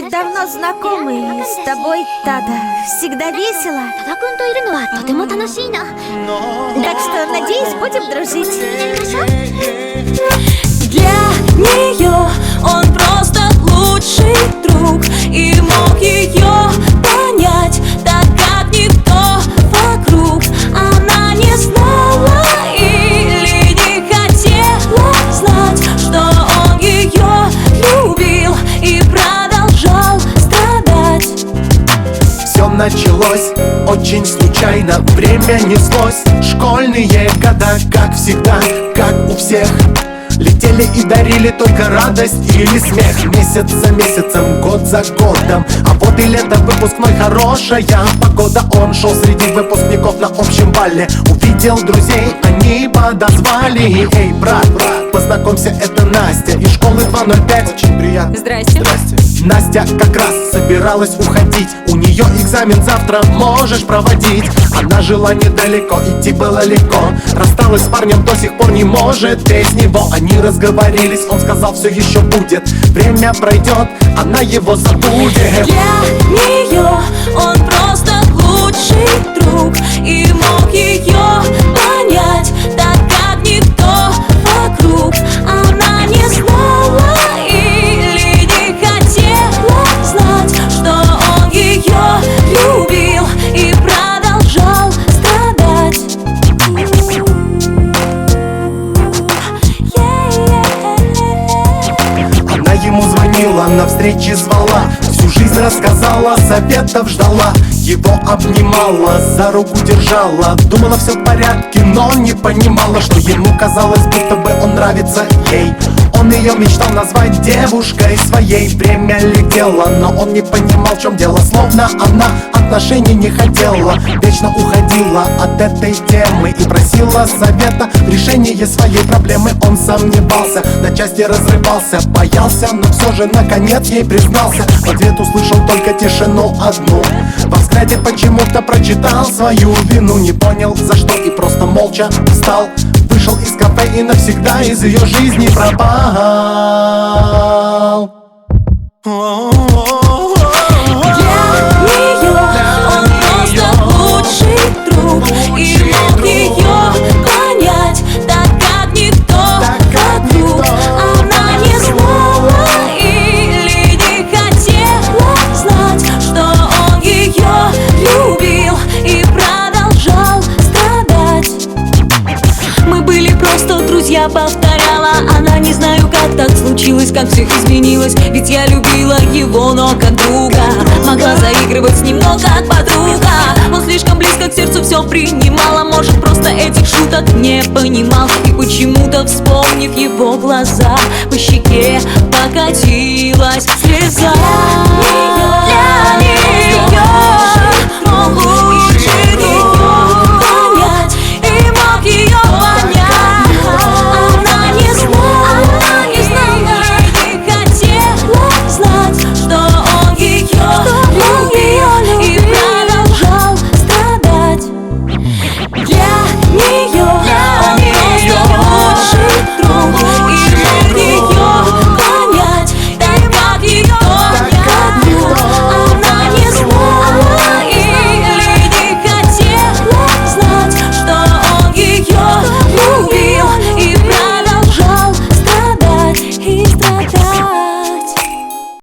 Мы давно знакомы с тобой, Тада. Всегда весело. Так что, надеюсь, будем дружить. Для нее он просто лучший друг и мог ее началось. Очень случайно Время неслось. Школьные года, как всегда, как у всех. Летели и дарили только радость или смех. Месяц за месяцем, год за годом. А вот и лето, выпускной хорошая погода. Он шел среди выпускников на общем бале. Увидел друзей, они подозвали. Эй, брат, брат, познакомься, это Настя Из школы 205 Очень приятно. Здрасте. Настя как раз собиралась уходить. У нее экзамен завтра можешь проводить. Она жила недалеко, идти было легко. Рассталась с парнем, до сих пор не может без него. Они разговорились, он сказал все еще будет. Время пройдет, она его забудет Для нее он просто лучший друг. И мог ее встречи звала Всю жизнь рассказала, советов ждала Его обнимала, за руку держала Думала все в порядке, но не понимала Что ему казалось, будто бы он нравится ей Он ее мечтал назвать девушкой своей. Время летело, но он не понимал, в чем дело. Словно она отношений не хотела Вечно уходила от этой темы И просила совета. В решении своей проблемы Он сомневался, на части разрывался. Боялся, но все же наконец ей признался. В ответ услышал только тишину одну. Во взгляде почему-то прочитал свою вину. Не понял за что и просто молча встал Кафе и навсегда из ее жизни пропал. Для повторяла. Она не знаю, как так случилось, как все изменилось. Ведь я любила его, но как друга. Могла заигрывать с ним, но как подруга. Он слишком близко к сердцу все принимал А может просто этих шуток не понимал. И почему-то вспомнив его глаза По щеке покатилась